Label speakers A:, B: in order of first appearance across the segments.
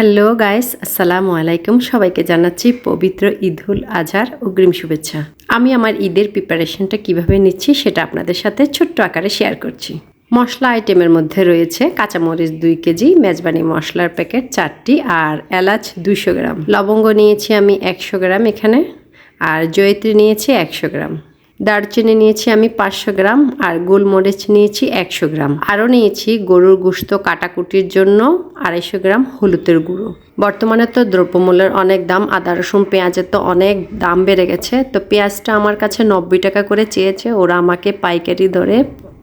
A: Hello guys, আসসালামু আলাইকুম। সবাইকে জানাচ্ছি পবিত্র ঈদুল আজহার অগ্রিম শুভেচ্ছা। আমি আমার ঈদের প্রিপারেশনটা কীভাবে নিচ্ছি সেটা আপনাদের সাথে ছোট্ট আকারে শেয়ার করছি। মশলা আইটেমের মধ্যে রয়েছে কাঁচামরিচ দুই কেজি, মেজবানি মশলার প্যাকেট চারটি আর এলাচ দুইশো গ্রাম। লবঙ্গ নিয়েছি আমি একশো গ্রাম এখানে আর জয়িত্রী নিয়েছি একশো গ্রাম। দারচিনি নিয়েছি আমি পাঁচশো গ্রাম আর গোলমরিচ নিয়েছি একশো গ্রাম। আরও নিয়েছি গরুর গুস্ত কাটাকুটির জন্য আড়াইশো গ্রাম হলুদের গুঁড়ো। বর্তমানে তো দ্রব্যমূল্যের অনেক দাম, আদা, রসুন, পেঁয়াজের তো অনেক দাম বেড়ে গেছে। তো পেঁয়াজটা আমার কাছে নব্বই টাকা করে চেয়েছে, ওরা আমাকে পাইকারি ধরে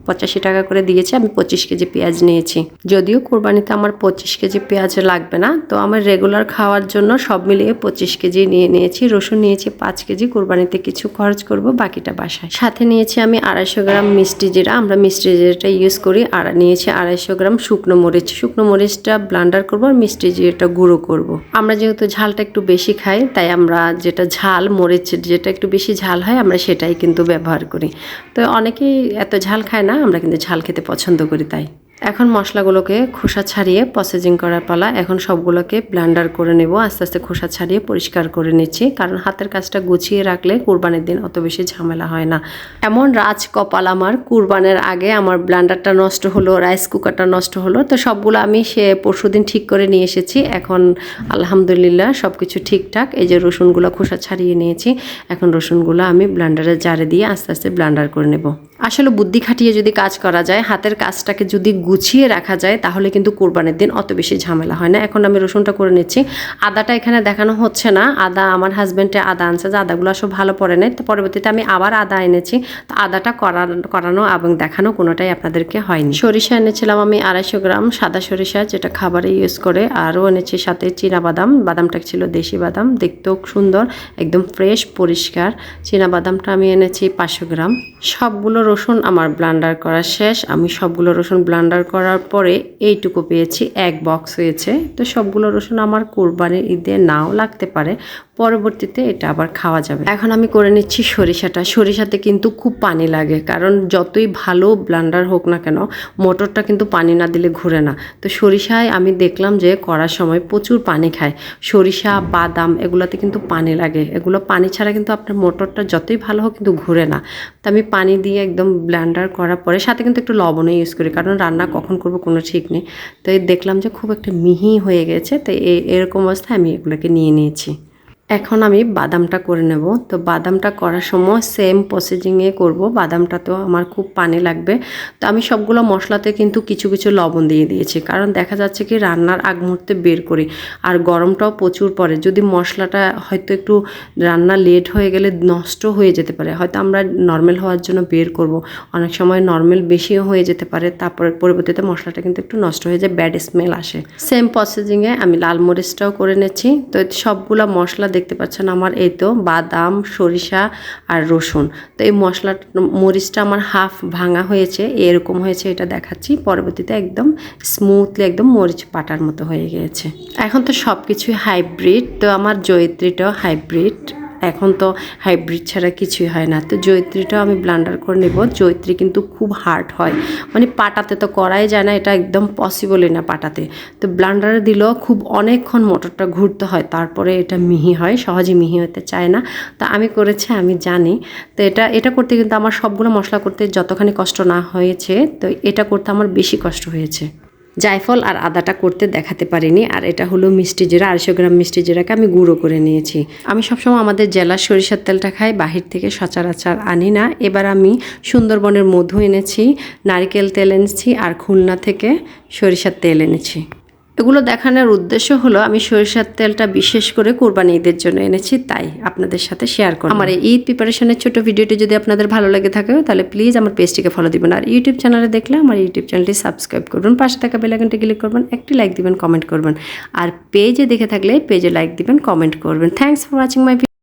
A: পঁচাশি টাকা করে দিয়েছে, আমি পঁচিশ কেজি পেঁয়াজ নিয়েছি। যদিও কোরবানিতে আমার পঁচিশ কেজি পেঁয়াজ লাগবে না, তো আমার রেগুলার খাওয়ার জন্য সব মিলিয়ে পঁচিশ কেজি নিয়ে নিয়েছি, রসুন নিয়েছি, পাঁচ কেজি, কোরবানিতে কিছু খরচ করব বাকিটা বাসায়। সাথে নিয়েছি আমি আড়াইশো গ্রাম মিষ্টি জিরা, আমরা মিষ্টি জিরাটা ইউজ করি, আর নিয়েছি আড়াইশো গ্রাম শুকনো মরিচ। শুকনো মরিচটা ব্লান্ডার করব আর মিষ্টি জিরাটা গুঁড়ো করব। আমরা যেহেতু ঝালটা একটু বেশি খাই, তাই আমরা যেটা ঝাল মরিচ যেটা একটু বেশি ঝাল হয়, আমরা সেটাই কিন্তু ব্যবহার করি। তো অনেকেই এত ঝাল খায় না আমরা কিন্তু ঝাল খেতে পছন্দ করি তাই। এখন মশলাগুলোকে খোসা ছাড়িয়ে প্রসেসিং করার পালা, এখন সবগুলোকে ব্লান্ডার করে নেব। আস্তে আস্তে খোসা ছাড়িয়ে পরিষ্কার করে নিচ্ছি, কারণ হাতের কাজটা গুছিয়ে রাখলে কুরবানির দিন অত বেশি ঝামেলা হয় না। এমন রাজ কপাল আমার, কুরবানের আগে আমার ব্লান্ডারটা নষ্ট হলো রাইস কুকারটা নষ্ট হলো, তো সবগুলো আমি সে পরশুদিন ঠিক করে নিয়ে এসেছি। এখন আলহামদুলিল্লাহ সব কিছু ঠিকঠাক, এই যে রসুনগুলো খোসা ছাড়িয়ে নিয়েছি, এখন রসুনগুলো আমি ব্লান্ডারে জারে দিয়ে আস্তে আস্তে ব্লান্ডার করে নেব। আসলে বুদ্ধি খাটিয়ে যদি কাজ করা যায়, হাতের কাজটাকে যদি গুছিয়ে রাখা যায়, তাহলে কিন্তু কোরবানির দিন অত বেশি ঝামেলা হয় না। এখন আমি রসুনটা করে নিচ্ছি। আদাটা এখানে দেখানো হচ্ছে না। আদা আমার হাজব্যান্ডে আদা আনছে, যে আদাগুলো সব ভালো পড়ে নেই। তো পরবর্তীতে আমি আবার আদা এনেছি। তো আদাটা করানো এবং দেখানো কোনোটাই আপনাদেরকে হয়নি। সরিষা এনেছিলাম আমি আড়াইশো গ্রাম, সাদা সরিষা যেটা খাবারে ইউজ করে। আরও এনেছি সাথে চীনা বাদাম বাদামটা ছিল দেশি বাদাম। দেখতেও সুন্দর, একদম ফ্রেশ পরিষ্কার। চীনা বাদামটা আমি এনেছি পাঁচশো গ্রাম। সবগুলো রসুন আমার ব্লান্ডার করা শেষ। আমি সবগুলো রসুন ব্লান্ডার করার পরে এইটুকু পেয়েছি, এক বক্স হয়েছে। তো সবগুলো রসুন আমার কোরবানির ঈদে নাও লাগতে পারে। পরবর্তীতে এটা আবার খাওয়া যাবে। এখন আমি করে নিচ্ছি সরিষাটা। সরিষাতে কিন্তু খুব পানি লাগে, কারণ যতই ভালো ব্লান্ডার হোক না কেন, মোটরটা কিন্তু পানি না দিলে ঘুরে না। তো সরিষায় আমি দেখলাম যে করার সময় প্রচুর পানি খায়। সরিষা, বাদাম এগুলোতে কিন্তু পানি লাগে। এগুলো পানি ছাড়া কিন্তু আপনার মোটরটা যতই ভালো হোক কিন্তু ঘুরে না। তো আমি পানি দিয়ে একদম ব্লান্ডার করার পরে, সাথে কিন্তু একটু লবণও ইউজ করি, কারণ রান্না কখন করব কোনো ঠিক নেই। তো দেখলাম যে খুব একটা মিহি হয়ে গেছে, তো এরকম অবস্থায় আমি এগুলোকে নিয়ে নিয়েছি। এখন আমি বাদামটা করে নেব। তো বাদামটা করার সময় সেম প্রসেসিংয়ে করব। বাদামটা তো আমার খুব পানি লাগবে। তো আমি সবগুলো মশলাতে কিন্তু কিছু কিছু লবণ দিয়ে দিয়েছি। কারণ দেখা যাচ্ছে কি, রান্নার আগ মুহূর্তে বের করি। আর গরমটাও প্রচুর পড়ে। যদি মশলাটা হয়তো একটু রান্না লেট হয়ে গেলে নষ্ট হয়ে যেতে পারে। হয়তো আমরা নর্মাল হওয়ার জন্য বের করব। অনেক সময় নর্মাল বেশিও হয়ে যেতে পারে। তারপরে পরবর্তীতে মশলাটা কিন্তু একটু নষ্ট হয়ে যায় ব্যাড স্মেল আসে। সেম প্রসেসিংয়ে আমি লাল মরিচটাও করে নিচ্ছি। তো সবগুলো মশলা দেখতে পাচ্ছেন আমার এই তো বাদাম, সরিষা আর রসুন। তো এই মশলা মরিচটা আমার হাফ ভাঙা হয়েছে, এরকম হয়েছে, এটা দেখাচ্ছি। পরবর্তীতে একদম স্মুথলি একদম মরিচ পাটার মতো হয়ে গিয়েছে। এখন তো সব কিছুই হাইব্রিড তো আমার জয়িত্রীটাও হাইব্রিড এখন তো হাইব্রিড ছাড়া কিছুই হয় না। তো জৈত্রীটাও আমি ব্লান্ডার করে নেব। জৈত্রী কিন্তু খুব হার্ড হয়। মানে পাটাতে তো করাই যায় না, এটা একদম পসিবলই না পাটাতে। তো ব্লান্ডারে দিলেও খুব অনেকক্ষণ মোটরটা ঘুরতে হয়। তারপরে এটা মিহি হয়, সহজে মিহি হতে চায় না। তো আমি করেছি, আমি জানি। তো এটা এটা করতে কিন্তু আমার সবগুলো মশলা করতে যতখানি কষ্ট না হয়েছে, তো এটা করতে আমার বেশি কষ্ট হয়েছে। জায়ফল আর আদাটা করতে দেখাতে পারিনি। আর এটা হলো মিষ্টি জিরা, আড়াইশো গ্রাম মিষ্টি জিরাকে আমি গুঁড়ো করে নিয়েছি। আমি সবসময় আমাদের জেলার সরিষার তেলটা খাই, বাহির থেকে সচরাচর আনি না। এবার আমি সুন্দরবনের মধু এনেছি, নারকেল তেল এনেছি আর খুলনা থেকে সরিষার তেল এনেছি। এগুলো দেখানোর উদ্দেশ্য হলো আমি সরিষার তেলটা বিশেষ করে কোরবানি ঈদের জন্য এনেছি, তাই আপনাদের সাথে শেয়ার করব আমার এই ঈদ প্রিপারেশনের ছোট ভিডিওটি যদি আপনাদের ভালো লাগে থাকে, তাহলে প্লিজ আমার পেজটিকে ফলো দিবেন। আর ইউটিউব চ্যানেলে দেখলে আমার ইউটিউব চ্যানেলটি সাবস্ক্রাইব করবেন। পাশে থাকা বেলাইকনটি ক্লিক করবেন, একটি লাইক দিবেন কমেন্ট করবেন। আর পেজে দেখে থাকলে পেজে লাইক দিবেন কমেন্ট করবেন। Thanks for watching my